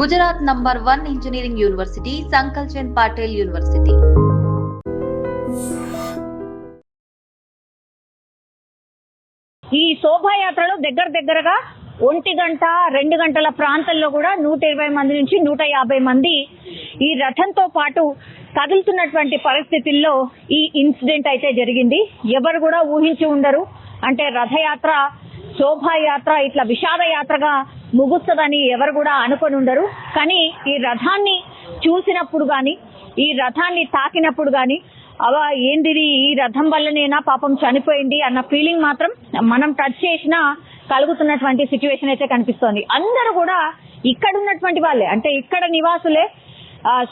Gujarat number one engineering university Sankalchand Patel university. ఈ శోభాయాత్రలో దగ్గర దగ్గరగా ఒంటి గంట రెండు గంటల ప్రాంతంలో కూడా నూట ఇరవై మంది నుంచి నూట యాభై మంది ఈ రథంతో పాటు కదులుతున్నటువంటి పరిస్థితుల్లో ఈ ఇన్సిడెంట్ అయితే జరిగింది. ఎవరు కూడా ఊహించి ఉండరు. అంటే రథయాత్ర శోభాయాత్ర ఇట్లా విషాద యాత్రగా ముగుస్తుందని ఎవరు కూడా అనుకొని ఉండరు. కానీ ఈ రథాన్ని చూసినప్పుడు కానీ ఈ రథాన్ని తాకినప్పుడు గాని అవా ఏందిది ఈ రథం వల్లనేనా పాపం చనిపోయింది అన్న ఫీలింగ్ మాత్రం మనం టచ్ చేసినా కలుగుతున్నటువంటి సిచ్యువేషన్ అయితే కనిపిస్తోంది. అందరూ కూడా ఇక్కడ ఉన్నటువంటి వాళ్ళే అంటే ఇక్కడ నివాసులే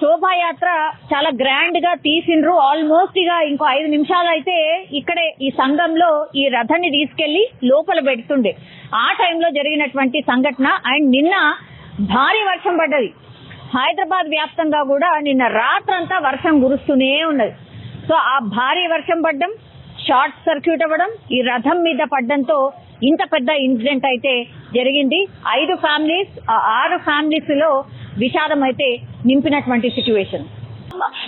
శోభాయాత్ర చాలా గ్రాండ్గా తీసిండ్రు. ఆల్మోస్ట్ ఇక ఇంకో ఐదు నిమిషాలు అయితే ఇక్కడే ఈ సంఘంలో ఈ రథాన్ని తీసుకెళ్ళి లోపల పెడుతుండే. ఆ టైంలో జరిగినటువంటి సంఘటన అండ్ నిన్న భారీ వర్షం పడ్డది. హైదరాబాద్ వ్యాప్తంగా కూడా నిన్న రాత్రంతా వర్షం కురుస్తూనే ఉన్నది. సో ఆ భారీ వర్షం పడ్డం షార్ట్ సర్క్యూట్ అవ్వడం ఈ రథం మీద పడ్డంతో ఇంత పెద్ద ఇన్సిడెంట్ అయితే జరిగింది. ఐదు ఫ్యామిలీస్ ఆ ఆరు ఫ్యామిలీస్లో విషాదం అయితే నింపినటువంటి సిచ్యువేషన్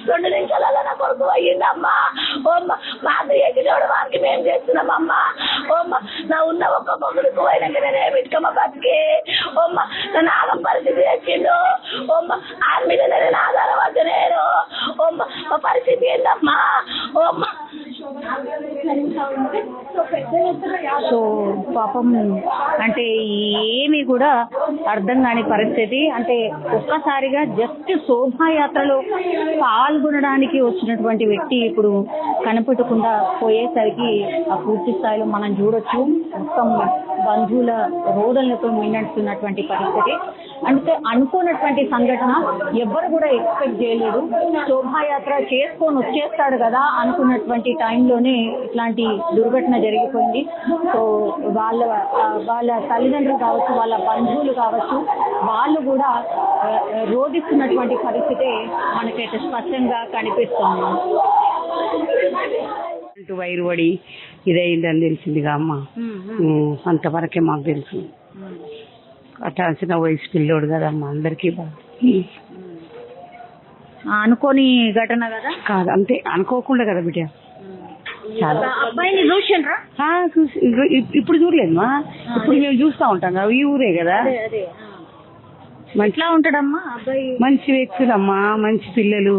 రెండు నిమిషాలలో నా కొడుకు అయ్యిందమ్మా ఓమ్మ మా అన్నయ్యకి చూడడానికి మేము చేస్తున్నామమ్మా ఓమ్మ నా ఉన్న ఒక్క కొడుకు పోయినాక నేను ఏమిటికమ్మ బతికి. ఓమ్మ నా నాగం పరిస్థితి వచ్చిండు ఓమ్మ ఆయన మీద నేను ఆధారపడ్డ నేను. ఓమ్మ మా పరిస్థితి ఏందమ్మా? ఓమ్మ. సో పాపం అంటే ఏమీ కూడా అర్థం కాని పరిస్థితి. అంటే ఒక్కసారిగా జస్ట్ శోభాయాత్రలో పాల్గొనడానికి వచ్చినటువంటి వ్యక్తి ఇప్పుడు కనిపెట్టకుండా పోయేసరికి ఆ పూర్తి స్థాయిలో మనం చూడొచ్చు. మొత్తం బంధువుల రోదలతో మిన్నట్టున్నటువంటి పరిస్థితి. అంటే అనుకోనటువంటి సంఘటన ఎవ్వరు కూడా ఎక్స్పెక్ట్ చేయలేదు. శోభాయాత్ర చేసుకొని వచ్చేస్తాడు కదా అనుకున్నటువంటి టైంలోనే ఇట్లాంటి దుర్ఘటన జరిగిపోయింది. సో వాళ్ళ వాళ్ళ తల్లిదండ్రులు కావచ్చు వాళ్ళ బంధువులు కావచ్చు వాళ్ళు కూడా రోధిస్తున్నటువంటి పరిస్థితి మనకైతే స్పష్టంగా కనిపిస్తుంది. అంటూ వైరు పడి ఇదైందని తెలిసిందిగా అమ్మ. అంతవరకే మాకు తెలుసు. కట్టాల్సిన వయసు పిల్లోడు కదమ్మా అందరికీ అనుకోని ఘటన కదా? కాదు అంతే అనుకోకుండా కదా బిడ్డ. చాలా అబ్బాయిని చూసిండ్రా? చూసి ఇప్పుడు చూడలేదమ్మా ఇప్పుడు మేము చూస్తా ఉంటాం కదా ఈ ఊరే కదా. అదే మంచి ఎట్లా ఉంటాడమ్మా అబ్బాయి? మంచి వ్యక్తులమ్మా మంచి పిల్లలు.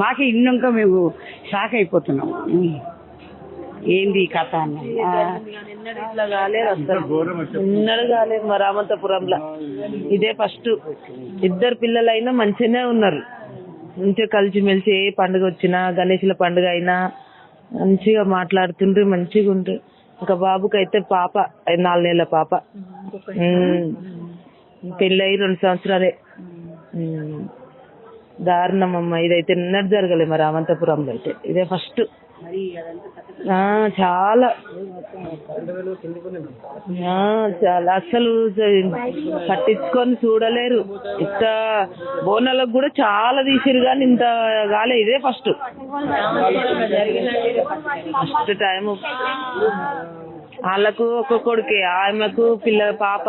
మాకే ఇన్నాక మేము షాక్ అయిపోతున్నాం. ఏంది ఈ కథ అని ఆ, ఇట్లా కాలేదు అసలు ఉన్నది కాలేదు మా రామంతపురంలో. ఇదే ఫస్ట్. ఇద్దరు పిల్లలైనా మంచిగానే ఉన్నారు. మంచిగా కలిసిమెలిసి ఏ పండుగ వచ్చినా గణేషుల పండుగ అయినా మంచిగా మాట్లాడుతుండ్రు మంచిగా ఉండ్రు. ఇంకా బాబుకి అయితే పాప నాలుగు నెలల పాప. ఉమ్. పెళ్ళయి రెండు సంవత్సరాలే. దారుణం అమ్మ. ఇదైతే నిన్నటి జరగలే మా రామంతపురంలో అయితే. ఇదే ఫస్ట్. చాలా. ఆ, చాలా. అసలు పట్టించుకొని చూడలేరు. ఇంత బోనాలకు కూడా చాలా తీసిరు కానీ ఇంత కాలే. ఇదే ఫస్ట్. ఫస్ట్ టైం వాళ్ళకు ఒక కొడుకే ఆమెకు పిల్ల పాప.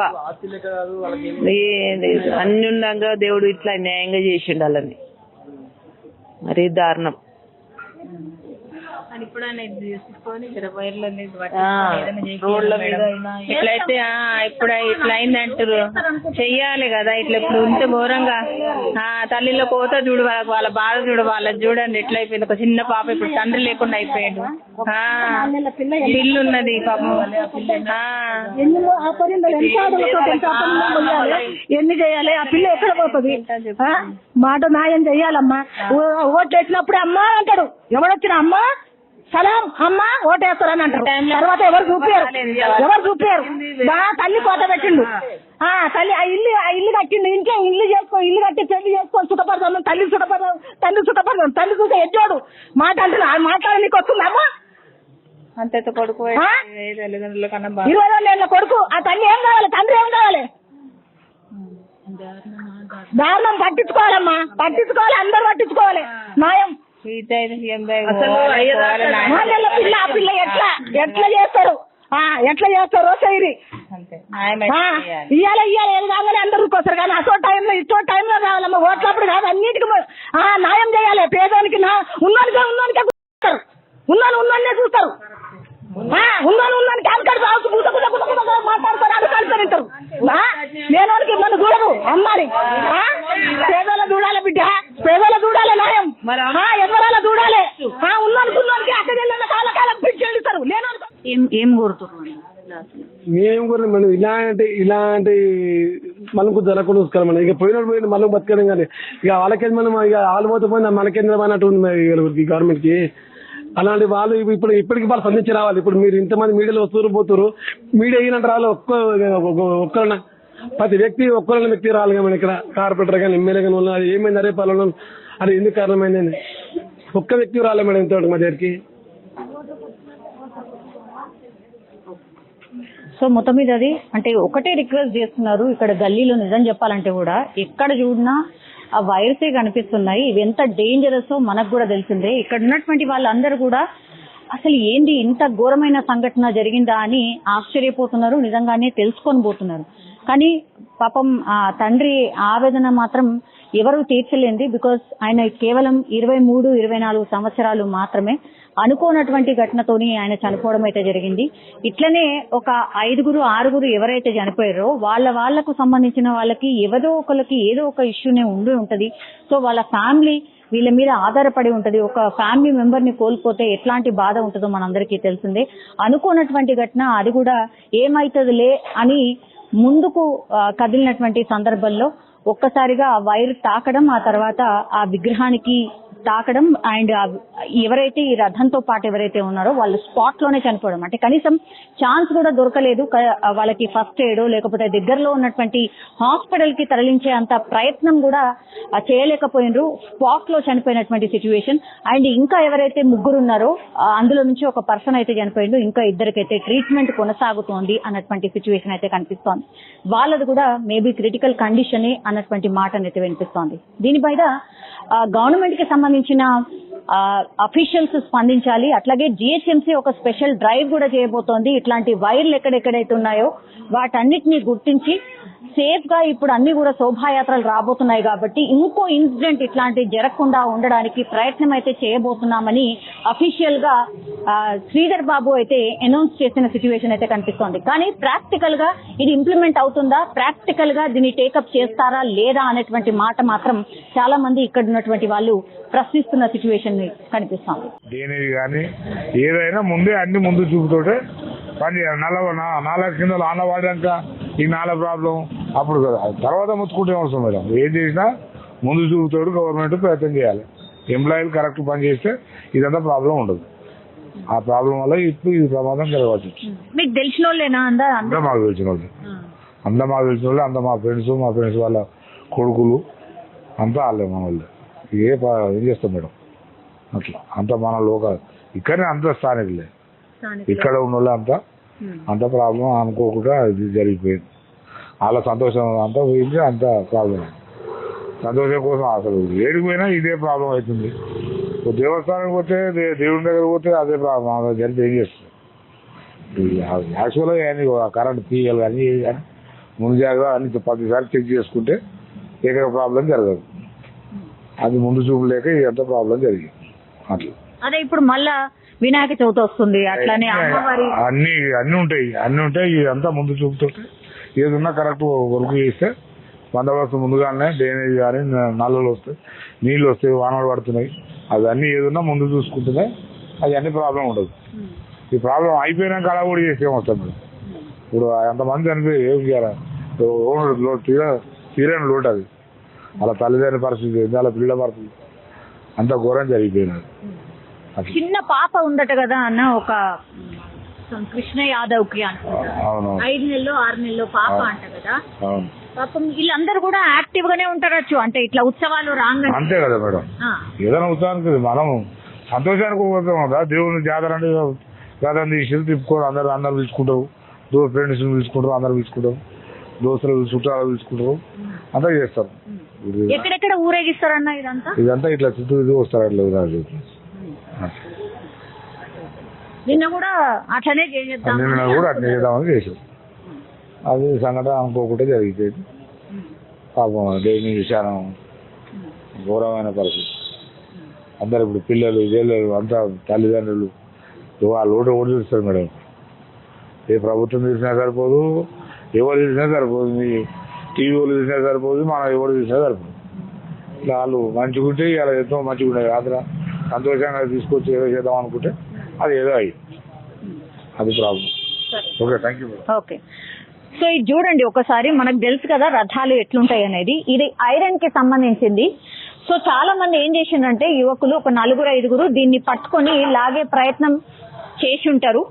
అన్ని ఉండగా దేవుడు ఇట్లా న్యాయంగా చేసిండు వాళ్ళని. మరి దారుణం. రోడ్ల మీద అయినా ఇట్లయితే ఆ, ఇప్పుడు ఇట్లా అయిందంటారు చెయ్యాలి కదా ఇట్లా ఇప్పుడు ఇంత ఘోరంగా. ఆ తల్లిలో కోత చూడు వాళ్ళ వాళ్ళ బాధ చూడు వాళ్ళ చూడండి ఎట్లా అయిపోయింది ఒక చిన్న పాప ఇప్పుడు తండ్రి లేకుండా అయిపోయాడు. ఆ, పిల్లు ఉన్నది పాపం ఎన్ని చేయాలి? ఆ పిల్ల ఎక్కడ పోతుంది? మాట న్యాయం చెయ్యాలమ్మా. ఓట్లు వేసినప్పుడు అమ్మా అంటాడు. ఎవడొచ్చిన అమ్మా? సలాం అమ్మా ఓటేస్తారని అంటారు. తర్వాత ఎవరు చూపారు ఎవరు చూపారు బా తల్లి కోట పెట్టిండు. ఆ. తల్లి ఆ ఇల్లు ఆ ఇల్లు కట్టిండు. ఇంకే ఇల్లు చేసుకో ఇల్లు కట్టి పెళ్ళి చేసుకొని సుఖపడదాం తల్లి సుఖపడదాం తల్లి సుఖపడదాం తల్లి చూసే ఎడ్జోడు మాట అంటున్నా ఆ మాట్లాడ నీకు వస్తుందమ్మా అంతతో కొడుకు బాగా. ఇరవై కొడుకు ఆ తల్లి ఏం కావాలి తండ్రి ఏం కావాలి? దారుణం పట్టించుకోవాలమ్మా. పట్టించుకోవాలి అందరూ పట్టించుకోవాలి. నాలుగేళ్ళ పిల్ల ఆ పిల్ల ఎట్లా? ఎట్లా చేస్తారు? ఆ ఎట్లా చేస్తారో? చేయాలి. ఇయ్యాల ఇయ్యాల ఏది కాగానే అందరికి వస్తారు కానీ అసో టైంలో ఇచ్చో టైంలో కావాలమ్మా ఓట్లప్పుడు కాదు అన్నిటికీ న్యాయం చేయాలి. పేదోనికి నా ఉన్నోనికే ఉన్నోనికే చూస్తారు. ఉన్నాను ఉన్నోనే చూస్తారు. ఆ, ఉన్నాను ఉన్నాను కాలికాడు రావచ్చు. బూత బూత బూత బూత మాట్లాడుతారు. అది కలిసి తింటారు ఆ, లేనోనికి మన చూడదు అమ్మాలి ఆ, పేదోళ్ళ చూడాలి బిడ్డ. పేదోళ్ళ చూడాలి న్యాయం ఆ, ఎవరాల చూడాలి ఆ, ఉన్నోనికి ఉన్నోనికి అక్కడ కాల కాలం పిచ్చి వెళ్తారు లేనోనికి ఏం ఏం కోరుతున్నారు మేము కూడా మనం ఇలాంటి ఇలాంటి మనకు జరగకుండా చూసుకోవాలి మనం ఇక పోయినప్పుడు పోయిన మళ్ళీ బతకడం కానీ ఇక వాళ్ళకేం మనం ఇక వాళ్ళు పోతే పోయినా మనకేంద్రం అన్నట్టు ఉంది మరి గవర్నమెంట్కి అలాంటి వాళ్ళు ఇప్పుడు ఇప్పటికి వాళ్ళు స్పందించి రావాలి. ఇప్పుడు మీరు ఇంతమంది మీడియాలో వస్తున్నారు పోతున్నారు. మీడియా అయినంత రావాలి ఒక్క ఒక్కరిన ప్రతి వ్యక్తి ఒక్కరైన వ్యక్తి రావాలి కదా ఇక్కడ. కార్పొరేటర్ కానీ ఎమ్మెల్యే కానీ వాళ్ళు అది ఏమైంది? అరే పాలన అది ఎందుకు కారణమైందని. ఒక్క వ్యక్తి రాలే మేడం ఇంతవరకు మా దగ్గరికి. సో మొత్తం మీద అది అంటే ఒకటే రిక్వెస్ట్ చేస్తున్నారు. ఇక్కడ గల్లీలో నిజం చెప్పాలంటే కూడా ఎక్కడ చూడినా ఆ వైరసే కనిపిస్తున్నాయి. ఇవి ఎంత డేంజరస్ మనకు కూడా తెలిసిందే. ఇక్కడ ఉన్నటువంటి వాళ్ళందరూ కూడా అసలు ఏంది ఇంత ఘోరమైన సంఘటన జరిగిందా అని ఆశ్చర్యపోతున్నారు. నిజంగానే తెలుసుకొని పోతున్నారు. కానీ పాపం ఆ తండ్రి ఆవేదన మాత్రం ఎవరు తీర్చలేంది. బికాస్ ఆయన కేవలం ఇరవై మూడు ఇరవై నాలుగు సంవత్సరాలు మాత్రమే అనుకోనటువంటి ఘటనతోని ఆయన చనిపోవడం అయితే జరిగింది. ఇట్లనే ఒక ఐదుగురు ఆరుగురు ఎవరైతే చనిపోయారో వాళ్ళ వాళ్ళకు సంబంధించిన వాళ్ళకి ఎవరో ఒకరికి ఏదో ఒక ఇష్యూనే ఉండి ఉంటది. సో వాళ్ళ ఫ్యామిలీ వీళ్ళ మీద ఆధారపడి ఉంటది. ఒక ఫ్యామిలీ మెంబర్ని కోల్పోతే ఎట్లాంటి బాధ ఉంటుందో మనందరికీ తెలిసిందే. అనుకోనటువంటి ఘటన అది కూడా ఏమైతుందిలే అని ముందుకు కదిలినటువంటి సందర్భంలో ఒక్కసారిగా ఆ వైర్ తాకడం ఆ తర్వాత ఆ విగ్రహానికి తాకడం అండ్ ఎవరైతే ఈ రథంతో పాటు ఎవరైతే ఉన్నారో వాళ్ళు స్పాట్లోనే చనిపోవడం. అంటే కనీసం ఛాన్స్ కూడా దొరకలేదు. వాళ్ళకి ఫస్ట్ ఎయిడ్ లేకపోతే దగ్గరలో ఉన్నటువంటి హాస్పిటల్కి తరలించే అంత ప్రయత్నం కూడా చేయలేకపోయినరు. స్పాట్లో చనిపోయినటువంటి సిచ్యువేషన్ అండ్ ఇంకా ఎవరైతే ముగ్గురు ఉన్నారో అందులో నుంచి ఒక పర్సన్ అయితే చనిపోయిండు. ఇంకా ఇద్దరికైతే ట్రీట్మెంట్ కొనసాగుతోంది అన్నటువంటి సిచ్యువేషన్ అయితే కనిపిస్తోంది. వాళ్ళది కూడా మేబీ క్రిటికల్ కండిషన్ అన్నటువంటి మాట అయితే వినిపిస్తోంది దీనిపైన గవర్నమెంట్కి సంబంధించిన అఫీషియల్స్ స్పందించాలి. అట్లాగే జిహెచ్ఎంసీ ఒక స్పెషల్ డ్రైవ్ కూడా చేయబోతోంది. ఇట్లాంటి వైర్లు ఎక్కడెక్కడైతే ఉన్నాయో వాటన్నిటిని గుర్తించి సేఫ్గా ఇప్పుడు అన్ని కూడా శోభాయాత్రలు రాబోతున్నాయి కాబట్టి ఇంకో ఇన్సిడెంట్ ఇట్లాంటి జరగకుండా ఉండడానికి ప్రయత్నం అయితే చేయబోతున్నామని అఫీషియల్గా శ్రీధర్ బాబు అయితే అనౌన్స్ చేసిన సిచ్యువేషన్ అయితే కనిపిస్తోంది. కానీ ప్రాక్టికల్గా ఇది ఇంప్లిమెంట్ అవుతుందా? ప్రాక్టికల్గా దీన్ని టేకప్ చేస్తారా లేదా అనేటువంటి మాట మాత్రం చాలా మంది ఇక్కడ ఉన్నటువంటి వాళ్ళు ప్రశ్నిస్తున్న సిచ్యువేషన్ కనిపిస్తోంది. దేనిది కానీ ఏదైనా ముందే అన్ని ముందు చూపుతోటే పని నాలుగు కింద ఆనవాడాక ఈ నాల ప్రాబ్లం అప్పుడు కదా. తర్వాత ముచ్చుకుంటే అవసరం మేడం? ఏం చేసినా ముందు చూపుతోడు గవర్నమెంట్ ప్రయత్నం చేయాలి. ఎంప్లాయీలు కరెక్ట్ పని చేస్తే ఇదంతా ప్రాబ్లం ఉండదు. ఆ ప్రాబ్లం వల్ల ఇప్పుడు ఈ ప్రమాదం జరగవచ్చు. మీకు తెలిసిన వాళ్ళేనా అందా అంతా మాకు తెలిసిన వాళ్ళు అంతా మాకు తెలిసిన వాళ్ళు అంతా మా ఫ్రెండ్స్ మా ఫ్రెండ్స్ వాళ్ళ కొడుకులు అంతా వాళ్ళే మన వాళ్ళు ఏ ఏం చేస్తాం మేడం? అట్లా. అంతా మన లోకల్ ఇక్కడనే అంత స్థానికులే. ఇక్కడ ఉన్న వాళ్ళు అంతా అంత ప్రాబ్లం అనుకోకుండా ఇది జరిగిపోయింది. వాళ్ళ సంతోషం అంతా పోయింది అంత ప్రాబ్లం సంతోషం కోసం అసలు ఏడికి పోయినా ఇదే ప్రాబ్లం అవుతుంది. ఓ దేవస్థానానికి పోతే దే- దేవుని దగ్గర పోతే అదే ప్రాబ్లం. అలా జరిపి ఏం చేస్తుంది యాక్చువల్గా కానీ కరెంట్ తీయాలి కానీ కానీ ముందు జాగ్రత్త అన్ని ప్రతిసారి చెక్ చేసుకుంటే ఏక ప్రాబ్లం జరగదు. అది ముందు చూపు లేక ఇదంతా ప్రాబ్లం జరిగింది. అట్లా. అదే ఇప్పుడు మళ్ళా వినాయక చవితి వస్తుంది అట్లానే అమ్మవారి అన్ని అన్ని ఉంటాయి అన్ని ఉంటాయి ఇదంతా ముందు చూపుతో ఏదన్నా కరెక్ట్ వర్క్ చేస్తే బందోబస్తు ముందుగానే డ్రైనేజ్ కానీ నల్లలు వస్తాయి నీళ్ళు వస్తాయి వానలు పడుతున్నాయి. అవన్నీ ఏదన్నా ముందు చూసుకుంటేనే అది అన్ని ప్రాబ్లం ఉండదు. ఈ ప్రాబ్లం అయిపోయినాక అలా కూడా చేసేం వస్తాం మీరు ఇప్పుడు ఎంతమంది చనిపోయి ఏం చేయాలి? ఓ- లో- తీర- తీరని లోటు అది. అలా తల్లిదండ్రుల పరిస్థితి అలా పిల్లల పరిస్థితి. అంత ఘోరం జరిగిపోయినది. అట్లా చిన్న పాప ఉందట కదా అన్న ఒక కృష్ణ యాదవ్కి అనుకుంటా. అవును ఐదు నెలలు ఆరు నెలలు పాప అంట కదా. అవును. పాపం వీళ్ళందరూ కూడా యాక్టివ్ గానే ఉంటారచ్చు. అంటే ఇట్లా ఉత్సవాలు రాంగ అంతే కదా మేడం. ఏదైనా ఉత్సాహానికి మనం సంతోషానికి పోతాం కదా. దేవుని జాతర అంటే జాతర తీసి తిప్పుకోవడం అందరు అందరు పిలుచుకుంటారు. దో ఫ్రెండ్స్ పిలుచుకుంటారు అందరు పిలుచుకుంటారు. దోస్తులు చుట్టాలు పిలుచుకుంటారు. అంతా చేస్తారు. ఎక్కడెక్కడ ఊరేగిస్తారన్న ఇదంతా? ఇదంతా ఇట్లా చుట్టూ ఇది వస్తారు అట్లా. నిన్న కూడా అట్లనే చేసేద్దాం నిన్న కూడా అట్లా చేద్దామని చేసాం అది సంఘటన అనుకోకుండా జరిగిపోయింది. పాపం దేని విషయాన్ని ఘోరమైన పరిస్థితి. అందరు ఇప్పుడు పిల్లలు జల్లలు అంతా తల్లిదండ్రులు. వాళ్ళు ఓటు ఓటు చూస్తారు మేడం? ఏ ప్రభుత్వం చూసినా సరిపోదు ఎవరు చూసినా సరిపోదు మీ టీవీ వాళ్ళు చూసినా సరిపోదు మనం ఎవరు చూసినా సరిపోదు. ఇట్లా వాళ్ళు మంచిగుంటే ఇలా ఎంతో మంచిగా ఉండేది ఆదర సంతోషంగా తీసుకొచ్చి ఏదో చేద్దాం అనుకుంటే అది ఏదో అయ్యింది అది problem okay thank you okay so ఇది చూడండి ఒకసారి మనకు తెలుసు కదా రథాలు ఎట్లుంటాయి అనేది. ఇది ఐరన్కి సంబంధించింది. సో చాలా మంది ఏం చేసిండ్రంటే యువకులు ఒక నలుగురు ఐదుగురు దీన్ని పట్టుకొని లాగే ప్రయత్నం చేసి ఉంటారు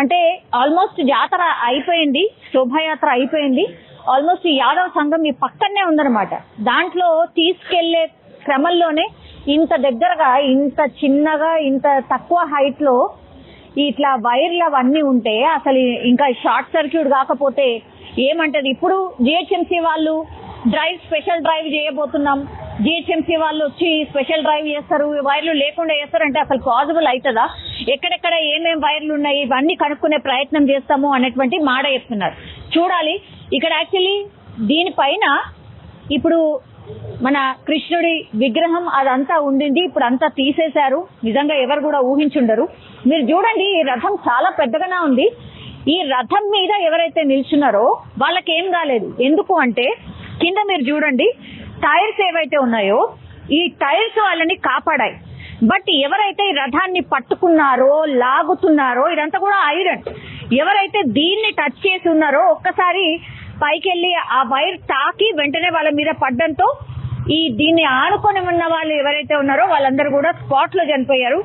అంటే ఆల్మోస్ట్ జాతర అయిపోయింది శోభాయాత్ర అయిపోయింది. ఆల్మోస్ట్ యాదవ సంఘం ఈ పక్కనే ఉందన్నమాట. దాంట్లో తీసుకెళ్ళే క్రమంలోనే ఇంత దగ్గరగా ఇంత చిన్నగా ఇంత తక్కువ హైట్లో ఇట్లా వైర్లు అవన్నీ ఉంటే అసలు ఇంకా షార్ట్ సర్క్యూట్ కాకపోతే ఏమంటది? ఇప్పుడు జిహెచ్ఎంసీ వాళ్ళు డ్రైవ్ స్పెషల్ డ్రైవ్ చేయబోతున్నాం. జిహెచ్ఎంసీ వాళ్ళు వచ్చి స్పెషల్ డ్రైవ్ చేస్తారు. వైర్లు లేకుండా చేస్తారంటే అసలు పాసిబుల్ అవుతుందా? ఎక్కడెక్కడ ఏమేం వైర్లు ఉన్నాయి? ఇవన్నీ కనుక్కునే ప్రయత్నం చేస్తాము అనేటువంటి మాట చెప్తున్నారు. చూడాలి. ఇక్కడ యాక్చువల్లీ దీనిపైన ఇప్పుడు మన కృష్ణుడి విగ్రహం అదంతా ఉండింది ఇప్పుడు అంతా తీసేశారు. నిజంగా ఎవరు కూడా ఊహించుండరు. మీరు చూడండి ఈ రథం చాలా పెద్దగానే ఉంది. ఈ రథం మీద ఎవరైతే నిల్చున్నారో వాళ్ళకేం కాలేదు ఎందుకు అంటే కింద మీరు చూడండి టైర్స్ ఏవైతే ఉన్నాయో ఈ టైర్స్ వాళ్ళని కాపాడాయి. బట్ ఎవరైతే ఈ రథాన్ని పట్టుకున్నారో లాగుతున్నారో ఇదంతా కూడా ఐరన్. ఎవరైతే దీన్ని టచ్ చేసి ఉన్నారో ఒక్కసారి పైకి వెళ్ళి ఆ వైర్ తాకి వెంటనే వాళ్ళ మీద పడ్డంతో ఈ దీన్ని ఆనుకొని ఉన్న వాళ్ళు ఎవరైతే ఉన్నారో వాళ్ళందరూ కూడా స్పాట్లో చనిపోయారు.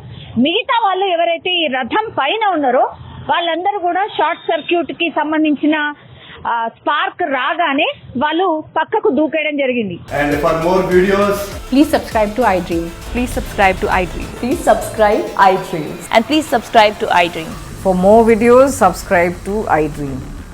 మిగతా వాళ్ళు ఎవరైతే ఈ రథం పైన ఉన్నారో వాళ్ళందరూ కూడా షార్ట్ సర్క్యూట్కి సంబంధించిన స్పార్క్ రాగానే వాళ్ళు పక్కకు దూకేయడం జరిగింది. Please subscribe to I Dream please subscribe to I Dream please subscribe I Dream and please subscribe to I Dream for more videos subscribe to I Dream